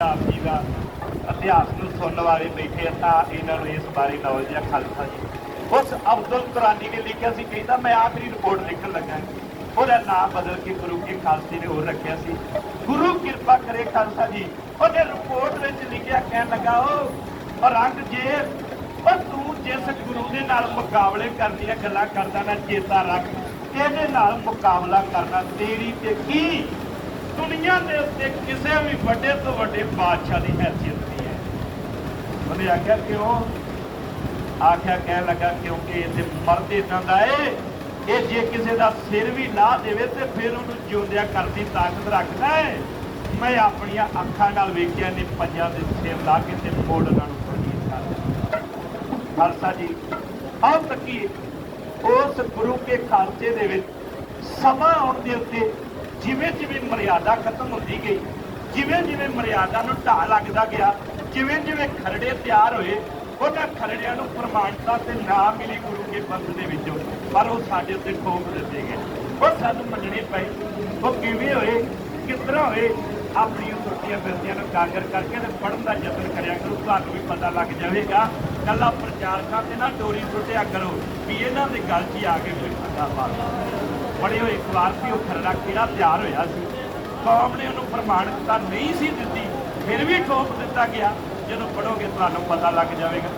ਆਪ ਜੀ ਦਾ ਇਤਿਹਾਸ ਨੂੰ ਸੁਣਨ ਵਾਲੇ ਬੈਠੇ ਆ ਤਾਂ ਇਹਨਾਂ ਨੂੰ ਇਸ ਬਾਰੇ ਨੌਲੇਜ ਆ, ਖਾਲਸਾ ਜੀ। ਉਸ ਅਬਦੁਲ ਕੁਰਾਨੀ ਨੇ ਲਿਖਿਆ ਸੀ, ਕਹਿੰਦਾ ਮੈਂ ਆਖਰੀ ਰਿਪੋਰਟ ਲਿਖਣ ਲੱਗਾ ਉਹਦਾ ਨਾਮ ਬਦਲ ਕੇ ਗੁਰੂ ਕੇ ਖਾਲਸੇ ਨੇ ਹੋਰ ਰੱਖਿਆ ਸੀ। ਗੁਰੂ ਕਿਰਪਾ ਕਰੇ ਖਾਲਸਾ ਜੀ। ਉਹਨੇ ਰਿਪੋਰਟ ਵਿੱਚ ਲਿਖਿਆ ਕਹਿਣ ਲੱਗਾ ਉਹ ਰੰਗ ਔਰੰਗਜ਼ੇਬ ਪਰ ਤੂੰ ਜਿਸ ਗੁਰੂ ਦੇ ਨਾਲ ਮੁਕਾਬਲੇ ਕਰਦੀਆਂ ਗੱਲਾਂ ਕਰਦਾ ਨਾ, ਚੇਤਾ ਰੱਖ। ਇਹਦੇ ਨਾਲ ਮੁਕਾਬਲਾ ਕਰਨਾ ਤੇਰੀ ਤੇ ਕੀ ਦੁਨੀਆ ਦੇ ਉੱਤੇ ਕਿਸੇ ਵੀ ਵੱਡੇ ਤੋਂ ਵੱਡੇ ਬਾਦਸ਼ਾਹ ਦੀ ਹੈਸੀਅਤ ਨਹੀਂ ਹੈ। ਉਹਨੇ ਆਖਿਆ, ਕਿਉਂ? ਆਖਿਆ, ਕਹਿਣ ਲੱਗਾ, ਕਿਉਂਕਿ ਇਹ ਤੇ ਮਰਦ ਇਦਾਂ ਦਾ ਏ। ਇਹ ਜੇ ਕਿਸੇ ਦਾ ਸਿਰ ਵੀ ਲਾ ਦੇਵੇ ਤੇ ਫਿਰ ਉਹਨੂੰ ਜਿਉਂਦਿਆਂ ਕਰਦੀ ਤਾਕਤ ਰੱਖਦਾ ਏ। ਮੈਂ ਆਪਣੀਆਂ ਅੱਖਾਂ ਨਾਲ ਵੇਖਿਆ ਨੇ ਪੰਜਾਂ ਦੇ ਸਿਰ ਲਾ ਕੇ ਤੇ ਮੋੜ ਉਹਨਾਂ ਪ੍ਰਦੀਪ ਕਰਦਾ ਖਾਲਸਾ ਜੀ ਆਓ ਤੱਕੀ ਉਸ ਗੁਰੂ ਕੇ ਖਾਲਸੇ ਦੇ ਵਿੱਚ ਸਮਾਂ ਆਉਣ ਦੇ ਉੱਤੇ ਜਿਵੇਂ ਜਿਵੇਂ ਮਰਿਆਦਾ ਖਤਮ ਹੁੰਦੀ ਗਈ, ਜਿਵੇਂ ਜਿਵੇਂ ਮਰਿਆਦਾ ਨੂੰ ਢਾਹ ਲੱਗਦਾ ਗਿਆ, ਜਿਵੇਂ ਜਿਵੇਂ ਖਰੜੇ ਤਿਆਰ ਹੋਏ, ਉਹਨਾਂ ਖਰੜਿਆਂ ਨੂੰ ਪ੍ਰਮਾਣਤਾ ਤੇ ਨਾ ਮਿਲੀ ਗੁਰੂ ਕੇ ਪੰਥ ਦੇ ਵਿੱਚੋਂ, ਪਰ ਉਹ ਸਾਡੇ ਉੱਤੇ ਠੋਕ ਦਿੱਤੇ ਗਏ। ਉਹ ਸਾਨੂੰ ਮੰਨਣੇ ਪਏ ਉਹ ਕਿਵੇਂ ਹੋਏ, ਕਿਸ ਤਰ੍ਹਾਂ ਹੋਏ, ਆਪਣੀਆਂ ਛੋਟੀਆਂ ਫਿਰਤੀਆਂ ਨੂੰ ਕਾਗਰ ਕਰਕੇ ਤੇ ਪੜਨ ਦਾ ਯਤਨ ਕਰਿਆ ਕਰੋ, ਤੁਹਾਨੂੰ ਵੀ ਪਤਾ ਲੱਗ ਜਾਵੇਗਾ। ਕੱਲਾ ਪ੍ਰਚਾਰਕਾਂ ਤੇ ਨਾ, ਡੋਰੀ ਸੁੱਟਿਆ ਕਰੋ, ਵੀ ਇਹਨਾਂ ਦੇ ਗੱਲ 'ਚ ਹੀ ਆ ਕੇ ਕੋਈ ਪਤਾ ਪਾ ਬੜੇ ਹੋਏ ਇੱਕ ਵਾਰ ਸੀ ਉਹ ਖਰੜਾ ਕਿਹੜਾ ਤਿਆਰ ਹੋਇਆ ਸੀ? ਕੌਮ ਨੇ ਉਹਨੂੰ ਪ੍ਰਮਾਣਿਕਤਾ ਨਹੀਂ ਸੀ ਦਿੱਤੀ, ਫਿਰ ਵੀ ਠੋਕ ਦਿੱਤਾ ਗਿਆ। ਜਦੋਂ ਪੜੋਗੇ ਤੁਹਾਨੂੰ ਪਤਾ ਲੱਗ ਜਾਵੇਗਾ।